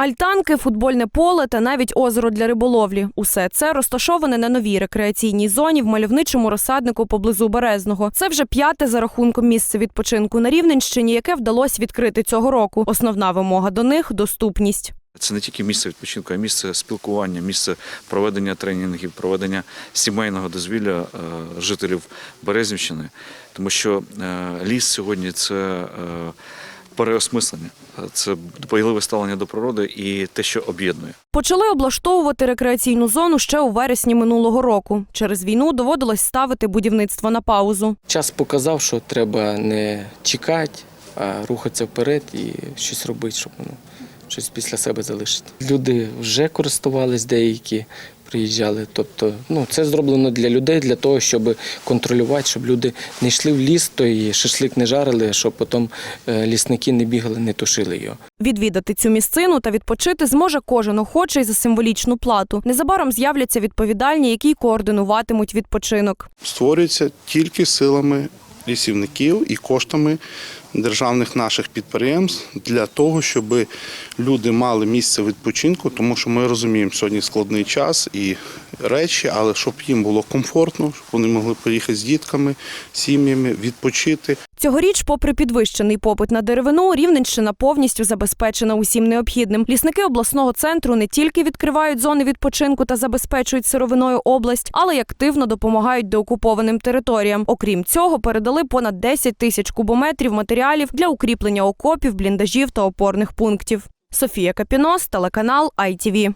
Альтанки, футбольне поле та навіть озеро для риболовлі. Усе це розташоване на новій рекреаційній зоні в мальовничому розсаднику поблизу Березного. Це вже п'яте за рахунком місце відпочинку на Рівненщині, яке вдалося відкрити цього року. Основна вимога до них доступність. Це не тільки місце відпочинку, а місце спілкування, місце проведення тренінгів, проведення сімейного дозвілля е, жителів Березівщини, тому що е, ліс сьогодні це е, переосмислення, це дбайливе ставлення до природи і те, що об'єднує. Почали облаштовувати рекреаційну зону ще у вересні минулого року. Через війну доводилось ставити будівництво на паузу. Час показав, що треба не чекати, а рухатися вперед і щось робити, щоб воно щось після себе залишити. Люди вже користувались деякі, приїжджали. Тобто, ну це зроблено для людей, для того, щоб контролювати, щоб люди не йшли в ліс, то і шашлик не жарили, щоб потім е, лісники не бігали, не тушили його. Відвідати цю місцину та відпочити зможе кожен охочий за символічну плату. Незабаром з'являться відповідальні, які координуватимуть відпочинок. створюється тільки силами лісівників і коштами державних наших підприємств для того, щоб люди мали місце відпочинку, тому що ми розуміємо сьогодні складний час і речі, але щоб їм було комфортно, щоб вони могли поїхати з дітками, сім'ями, відпочити. Цьогоріч, попри підвищений попит на деревину, Рівненщина повністю забезпечена усім необхідним. Лісники обласного центру не тільки відкривають зони відпочинку та забезпечують сировиною область, але й активно допомагають деокупованим територіям. Окрім цього, передали понад 10 тисяч кубометрів матеріалів для укріплення окопів, бліндажів та опорних пунктів. Софія Капінос, телеканал ITV.